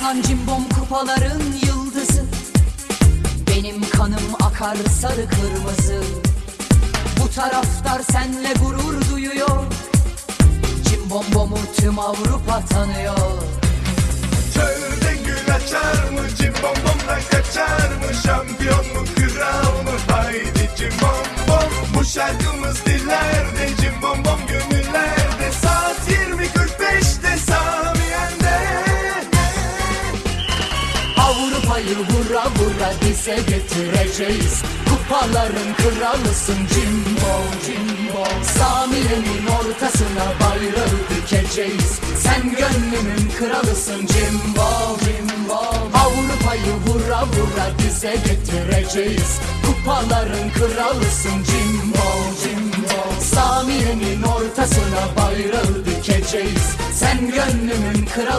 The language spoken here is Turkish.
Aslan cimbom kupaların yıldızı. Benim kanım akar sarı kırmızı. Bu taraftar senle gurur duyuyor. Cimbom bomu tüm Avrupa tanıyor. Çölde gül açar mı? Cimbombomb'dan kaçar mı? Şampiyon mu? Kral mı? Haydi cimbombom Bu şarkımız dillerde Avrupa'yı vura vura dize getireceğiz Kupaların kralısın Jimbo Jimbo. Samiye'nin ortasına bayrağı dikeceğiz. Sen gönlümün kralısın Jimbo Jimbo. Avrupa'yı vura vura dize getireceğiz Kupaların kralısın Jimbo Jimbo. Samiye'nin ortasına bayrağı dikeceğiz. Sen gönlümün kralı